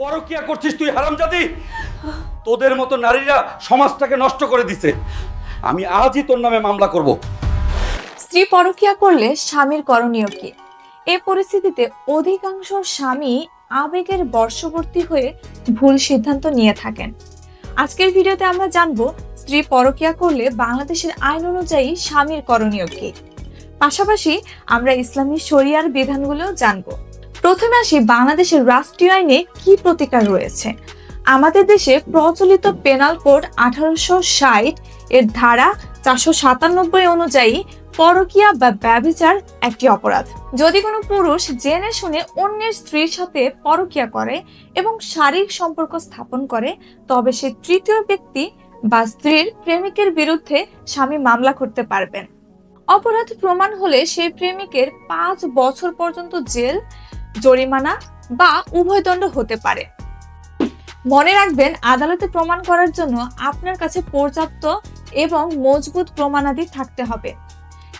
পরকিয়া করছিস তুই, হারামজাদি? তোদের মতো নারীরা সমাজটাকে নষ্ট করে দিছে। আমি আজই তোর নামে মামলা করব। স্ত্রী পরকিয়া করলে স্বামীর করণীয় কি? এ পরিস্থিতিতে অধিকাংশ স্বামী আবেগের বর্ষবর্তী হয়ে ভুল সিদ্ধান্ত নিয়ে থাকেন। আজকের ভিডিওতে আমরা জানব, স্ত্রী পরকিয়া করলে বাংলাদেশের আইন অনুযায়ী স্বামীর করণীয় কি? পাশাপাশি আমরা ইসলামী শরিয়ার বিধানগুলোও জানব। প্রথমে আসি বাংলাদেশের রাষ্ট্রীয় আইনে কি প্রতিকার রয়েছে। আমাদের দেশে প্রচলিত পেনাল কোড আঠারোশো ষাট এর ধারা চারশো সাতানব্বই অনুযায়ী পরকিয়া বা ব্যভিচার একটি অপরাধ। যদি কোনো পুরুষ জেনে শুনে অন্যের স্ত্রীর সাথে পরকিয়া করে এবং শারীরিক সম্পর্ক স্থাপন করে, তবে সে তৃতীয় ব্যক্তি বা স্ত্রীর প্রেমিকের বিরুদ্ধে স্বামী মামলা করতে পারবেন। অপরাধ প্রমাণ হলে সেই প্রেমিকের পাঁচ বছর পর্যন্ত জেল জরিমানা বা উভয় দণ্ড হতে পারে। মনে রাখবেন, আদালতে প্রমাণ করার জন্য আপনার কাছে পর্যাপ্ত এবং মজবুত প্রমাণাদি থাকতে হবে।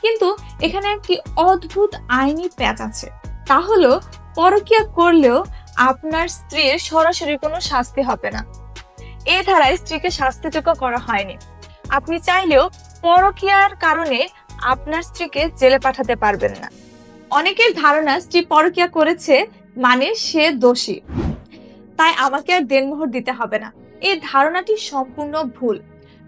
কিন্তু এখানে একটি অদ্ভুত আইনি প্যাচ আছে। তা হলো, পরকিয়া করলেও আপনার স্ত্রীর সরাসরি কোনো শাস্তি হবে না। এ ধারায় স্ত্রীকে শাস্তিযোগ্য করা হয়নি। আপনি চাইলেও পরকিয়ার কারণে আপনার স্ত্রীকে জেলে পাঠাতে পারবেন না। অনেকের ধারণা স্ত্রী পরকিয়া করেছে মানে সে দোষী। তাই আমাকে আর দেনমোহর দিতে হবে না। এই ধারণাটি সম্পূর্ণ ভুল।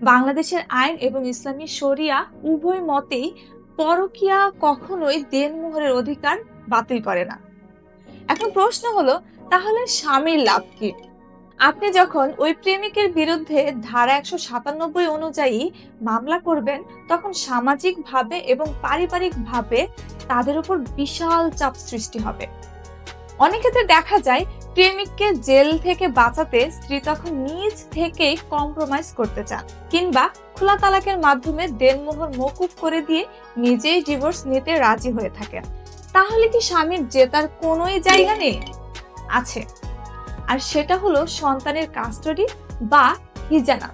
বাংলাদেশের আইন এবং ইসলামী শরিয়া উভয় মতেই পরকিয়া কখনোই দেনমোহরের অধিকার বাতিল করে না। এখন প্রশ্ন হলো, তাহলে স্বামীর লাভ কি? আপনি যখন ওই প্রেমিকের বিরুদ্ধে ধারা একশো সাতানব্বই অনুযায়ী মামলা করবেন, তখন সামাজিকভাবে এবং পারিবারিকভাবে তাদের উপর বিশাল চাপ সৃষ্টি হবে। অনেক ক্ষেত্রে দেখা যায়, প্রেমিককে জেল থেকে বাঁচাতে স্ত্রী তখন নিজ থেকেই কম্প্রোমাইজ করতে চান কিংবা খোলা তালাকের মাধ্যমে দেনমোহর মকুব করে দিয়ে নিজেই ডিভোর্স নিতে রাজি হয়ে থাকেন। তাহলে কি স্বামীর জেতার কোনোই জায়গা নেই? আছে। আর সেটা হলো সন্তানের কাস্টডি বা হিজানা।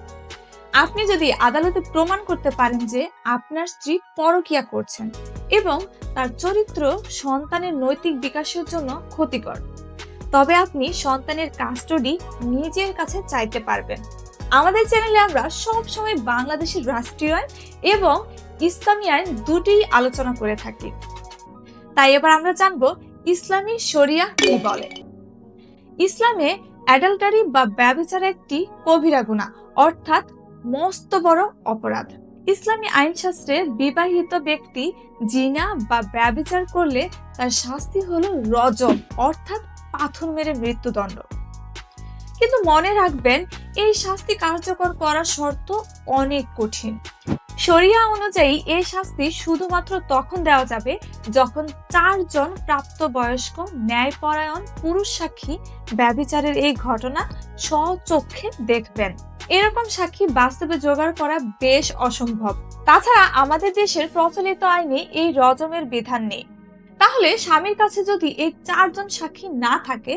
আপনি যদি আদালতে প্রমাণ করতে পারেন যে আপনার স্ত্রী পরকিয়া করছেন এবং তার চরিত্র সন্তানের নৈতিক বিকাশের জন্য ক্ষতিকর, তবে আপনি সন্তানের কাস্টডি নিজের কাছে চাইতে পারবেন। আমাদের চ্যানেলে আমরা সব সময় বাংলাদেশের রাষ্ট্রীয় আইন এবং ইসলামী আইন দুটিই আলোচনা করে থাকি। তাই এবার আমরা জানব ইসলামী শরিয়া কি বলে। ইসলামে অ্যাডাল্টারি বা ব্যভিচার একটি কবিরা গুনাহ অর্থাৎ মস্ত বড় অপরাধ। ইসলামী আইনশাস্ত্রে বিবাহিত ব্যক্তি জিনা বা ব্যভিচার করলে তার শাস্তি হলো রজম অর্থাৎ পাথর মেরে মৃত্যুদণ্ড। কিন্তু মনে রাখবেন, এই শাস্তি কার্যকর করার শর্ত অনেক কঠিন। শরিয়া অনুযায়ী এই শাস্তি শুধুমাত্র তখন দেওয়া যাবে যখন চারজন প্রাপ্তবয়স্ক ন্যায়পরায়ণ পুরুষ সাক্ষী ব্যভিচারের এই ঘটনা স্বচক্ষে দেখবেন। এরকম সাক্ষী বাস্তবে জোগাড় করা বেশ অসম্ভব। তাছাড়া আমাদের দেশের প্রচলিত আইনে এই রজমের বিধান নেই। তাহলে স্বামীর কাছে যদি এই চারজন সাক্ষী না থাকে,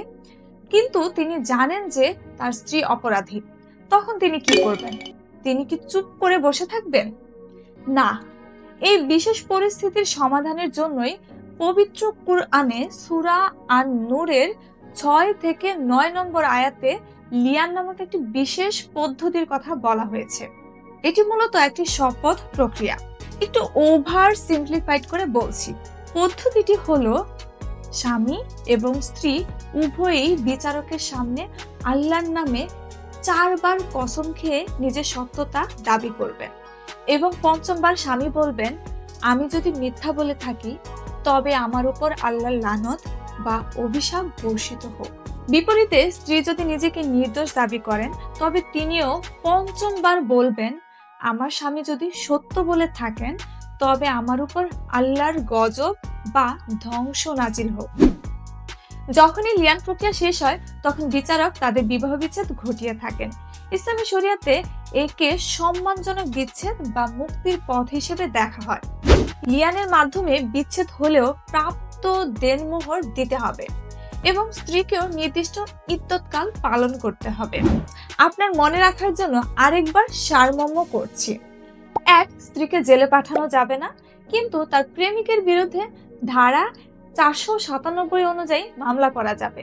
কিন্তু তিনি জানেন যে তার স্ত্রী অপরাধী, তখন তিনি কি করবেন? তিনি কি চুপ করে বসে থাকবেন? না, এই বিশেষ পরিস্থিতির সমাধানের জন্যই পবিত্র কুরআনে সুরা আন নূরের ছয় থেকে নয় নম্বর আয়াতে লিয়ান নামক একটি বিশেষ পদ্ধতির কথা বলা হয়েছে। এটি মূলত একটি শপথ প্রক্রিয়া। একটু ওভার সিম্পলিফাইড করে বলছি। পদ্ধতিটি হলো, স্বামী এবং স্ত্রী উভয়ই বিচারকের সামনে আল্লাহর নামে চারবার কসম খেয়ে নিজের সত্যতা দাবি করবেন এবং পঞ্চমবার স্বামী বলবেন, আমি যদি মিথ্যা বলে থাকি, তবে আমার উপর আল্লাহর লানত বা অভিশাপ বর্ষিত হোক। বিপরীতে স্ত্রী যদি নিজেকে নির্দোষ দাবি করেন, তবে তিনিও পঞ্চমবার বলবেন, আমার স্বামী যদি সত্য বলে থাকেন, তবে আমার উপর আল্লাহর গজব বা ধ্বংস নাজিল হোক। যখনই লিয়ান প্রক্রিয়া শেষ হয়, তখন বিচারক তাদের বিবাহ বিচ্ছেদ ঘটিয়ে থাকেন। ইসলামী শরিয়াতে একে সম্মানজনক বিচ্ছেদ বা মুক্তির পথ হিসেবে দেখা হয়। লিয়ানের মাধ্যমে বিচ্ছেদ হলেও প্রাপ্ত দেনমোহর দিতে হবে। এবং স্ত্রীকেও নির্দিষ্ট ইত্যৎকাল পালন করতে হবে। আপনার মনে রাখার জন্য আরেকবার সারমর্ম করছি। এক, স্ত্রীকে জেলে পাঠানো যাবে না, কিন্তু তার প্রেমিকের বিরুদ্ধে ধারা চারশো সাতানব্বই অনুযায়ী মামলা করা যাবে।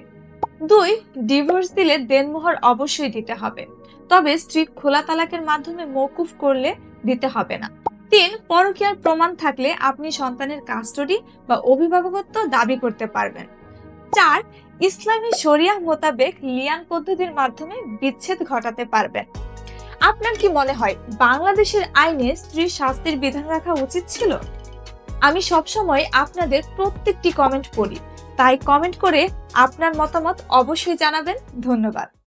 দুই, ডিভোর্স দিলে দেনমোহর অবশ্যই দিতে হবে, তবে স্ত্রী খোলা তালাকের মাধ্যমে মৌকুফ করলে দিতে হবে না। তিন, পরকীয়ার প্রমাণ থাকলে আপনি সন্তানের কাস্টডি বা অভিভাবকত্ব দাবি করতে পারবেন। চার, ইসলামী শরিয়া মোতাবেক লিয়ান পদ্ধতির মাধ্যমে বিচ্ছেদ ঘটাতে পারবেন। আপনার কি মনে হয়, বাংলাদেশের আইনে স্ত্রীর শাস্তির বিধান রাখা উচিত ছিল? আমি সবসময় আপনাদের প্রত্যেকটি কমেন্ট পড়ি। তাই কমেন্ট করে আপনার মতামত অবশ্যই জানাবেন। ধন্যবাদ।